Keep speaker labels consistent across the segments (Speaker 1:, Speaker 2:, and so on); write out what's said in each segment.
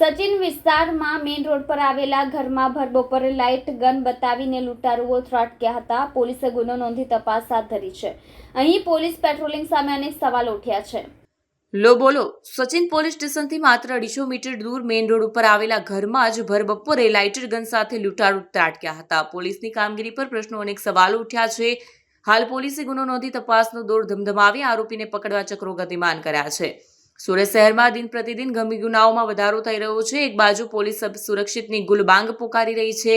Speaker 1: સચિન વિસ્તારમાં main road પર આવેલા ઘરમાં ભરબપોર લાઇટ, ગન બતાવીને લૂંટારુઓ ત્રાટક્યા હતા. પોલીસે ગુનો નોંધી તપાસ હાથ ધરી છે. અહીં પોલીસ પેટ્રોલિંગ સામે અનેક સવાલ ઉઠ્યા છે.
Speaker 2: લો બોલો, સચિન પોલીસ સ્ટેશનથી માત્ર અઢીસો મીટર દૂર મેઇન રોડ ઉપર આવેલા ઘરમાં જ ભરબપોરે લાઇટર ગન સાથે લૂંટારૂ ત્રાટક્યા હતા. પોલીસની કામગીરી પર પ્રશ્નો અનેક સવાલો ઉઠ્યા છે. હાલ પોલીસે ગુનો નોંધી તપાસનો દોર ધમધમાવી આરોપીને પકડવા ચક્રો ગતિમાન કર્યા છે. સુરત શહેરમાં દિન પ્રતિદિન ગંભીર ગુનાઓમાં વધારો થઈ રહ્યો છે. એક બાજુ પોલીસ સુરક્ષિતની ગુલબાંગ પોકારી રહી છે,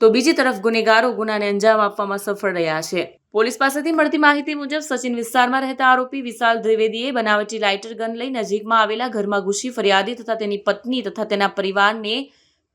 Speaker 2: તો બીજી તરફ ગુનેગારો ગુનાને અંજામ આપવામાં સફળ રહ્યા છે. પોલીસ પાસેથી મળતી માહિતી મુજબ સચિન વિસ્તારમાં રહેતા આરોપી વિશાલ દ્વિવેદીએ બનાવટી લાઇટર ગન લઈ નજીકમાં આવેલા ઘરમાં ઘૂસી ફરિયાદી તથા તેની પત્ની તથા તેના પરિવારને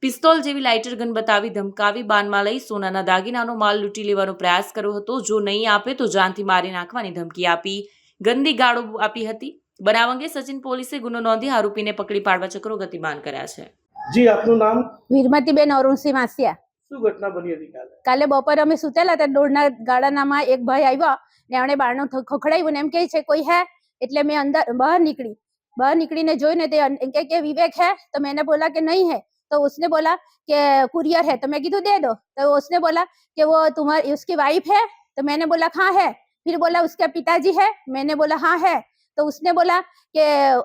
Speaker 2: પિસ્તોલ જેવી લાઇટર ગન બતાવી ધમકાવી બાનમાં લઈ સોનાના દાગીનાનો માલ લૂંટી લેવાનો પ્રયાસ કર્યો હતો. જો નહીં આપે તો જાનથી મારી નાખવાની ધમકી આપી ગંદી ગાળો આપી હતી. બનાવ અંગે સચિન પોલીસે ગુનો નોંધી આરોપીને પકડી પાડવા ચક્રો ગતિમાન કર્યા છે
Speaker 3: જી આપનું નામ
Speaker 4: વીરમતીબેન અરુણસિંહ માસિયા
Speaker 3: શું ઘટના બની હતી કાલે
Speaker 4: કાલે બપોરે અમે સુતેલા હતા દોડના ગાળાનામાં એક ભાઈ આવ્યો ને એણે બારણું ખ- ખખડાવ્યું ને એમ કહે છે કોઈ હે એટલે મેં અંદર બહાર નીકળી બહાર નીકળીને જોઈને તે અન- કહે કે વિવેક है तो मैंने बोला कि नहीं है तो उसने बोला कि कुरियर है तो मैं कीधु दे दो तो उसने बोला कि वो तुम्हारी उसकी वाइफ है तो मैंने बोला हाँ है फिर बोला उसके पिताजी है मैंने बोला हाँ है तो उसने बोला कि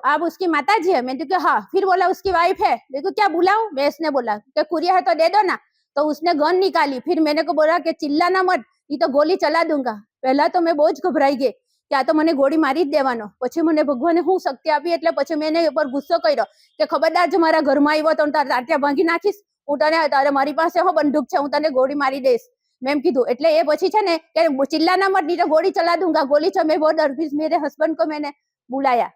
Speaker 4: आप उसकी माता जी है मैंने कहा हाँ फिर बोला उसकी वाइफ है मेरे को क्या बुलाऊं मैं इसने बोला कि कुरियर है तो दे दो ना तो उसने गन निकाली फिर मैंने को बोला कि चिल्लाना मत नहीं तो गोली चला दूंगा પહેલા તો મેં બહુ જ ગભરાઈ ગઈ કે આ તો મને ગોળી મારી જ દેવાનો પછી મને ભગવાને હું શક્તિ આપી એટલે પછી મેં એના ઉપર ગુસ્સો કર્યો કે ખબરદાર જો મારા ઘરમાં આવ્યો તો હું તારા તાટિયા ભાંગી નાખીશ હું તને તારે મારી પાસે હો બંદૂક છે હું તને ગોળી મારી દઈશ મેં એમ કીધું એટલે એ પછી છે ને કે ચિલ્લાના મત નહીં તો ગોળી ચલા દૂંગા ગોલી છે મેં બહુ ડર ગઈ મેરે હસબન્ડ को मैंने बुलाया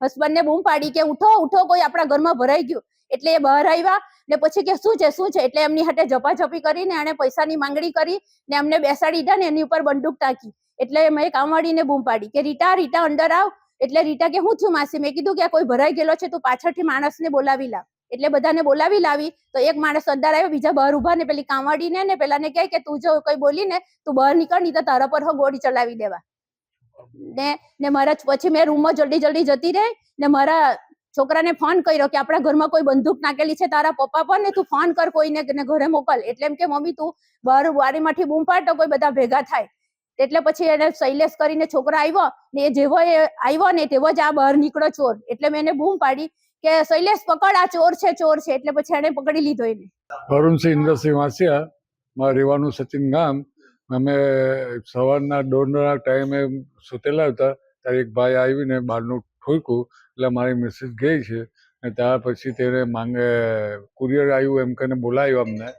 Speaker 4: હસબન્ડ ને બૂમ પાડી કે ઉઠો ઉઠો કોઈ આપણા ઘરમાં ભરાઈ ગયું એટલે એ બહાર આવ્યા ને પછી કે શું છે શું છે એટલે એમની હાથે ઝપાઝપી કરીને એણે પૈસાની માંગણી કરી ને અમને બેસાડી દીધા ને એની ઉપર બંદૂક તાકી એટલે મેં કામવાળીને બૂમ પાડી કે રીટા રીટા અંદર આવ એટલે રીટા કે હું છું માસી મેં કીધું કે આ કોઈ ભરાઈ ગયેલો છે તું પાછળથી માણસને બોલાવી લાવ એટલે બધાને બોલાવી લાવી. તો એક માણસ સરદાર આવ્યો, બીજા બહાર ઊભા ને પેલી કામવાળીને ને પેલાને કહે કે તું જો કોઈ બોલી ને, તું બહાર નીકળ નહીં તો તારા પર ગોળી ચલાવી દેવા. ને ને મારા પછી મેં રૂમમાં જલ્દી જલ્દી જતી રહી ને મારા છોકરાને ફોન કર્યો કે આપણા ઘરમાં કોઈ બંદૂક નાખેલી છે તારા પપ્પા પર ને તું ફોન કર કોઈને ને ઘરે મોકલ. એટલે એમ કે, મમ્મી, તું બહાર વાડીમાંથી બૂમ પાડ તો કોઈ બધા ભેગા થાય. એટલે પછી એને શૈલેષ કરીને છોકરો આવ્યો ને એ જેવો એ આવ્યો ને તેવો જ આ બહાર નીકળો ચોર. એટલે મેં એને બૂમ પાડી. કે શૈલેષ પકડ, આ ચોર છે ચોર છે, એટલે પછી એને પકડી લીધો એને.
Speaker 5: વરુણસિંહ ઇન્દ્રસિંહ વાસિયા, મારા રહેવાનું સચિન ગામ. અમે સવારના દોઢના ટાઈમે સુતેલા હતા, ત્યારે એક ભાઈ આવીને બહારનું ઠોક્યું, એટલે મારી મિસિસ ગઈ છે. અને ત્યાર પછી તેને માંગે, કુરિયર આવ્યું એમ કહીને બોલાવ્યું અમને.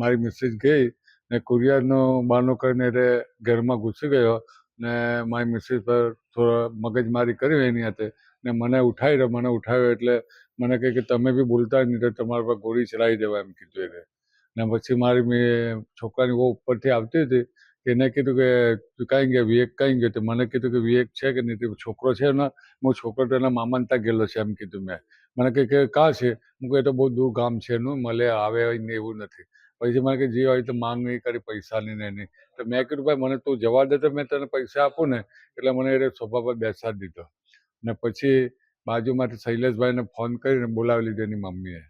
Speaker 5: મારી મિસિસ ગઈ ને કુરિયરનો બહારનો કરીને એટલે ઘરમાં ઘૂસી ગયો. ને મારી મિસિસ પર થોડો મગજમારી કરી એની હાથે. ને મને ઉઠાવી મને ઉઠાવ્યો એટલે મને કહે કે તમે બી બોલતા નહીં, તો તમારા પર ગોળી ચલાવી દેવા એમ કીધું એને. ને પછી મારી મેં છોકરાની બહુ ઉપરથી આવતી હતી, એને કીધું કે તું કાંઈ ગયો, વિવેક કાંઈ ગયો? તો મને કીધું કે વિવેક છે કે નહીં? છોકરો છે ને, હું છોકરો તો એના મામાને ત્યાં ગયેલો છે એમ કીધું મેં. મને કહે કે કાં છે? હું કહે તો બહુ દૂર ગામ છે એનું, મળે આવે ને એવું નથી. પછી મને કે જે હોય તો માંગ નહીં કરી પૈસાની ને નહીં તો મેં કીધું, ભાઈ, મને તું જવા દે તો મેં તને પૈસા આપું ને. એટલે મને એ સોફા પર બેસાડી દીધો. ને પછી બાજુમાંથી શૈલેષભાઈને ફોન કરીને બોલાવી લીધો એની મમ્મીએ.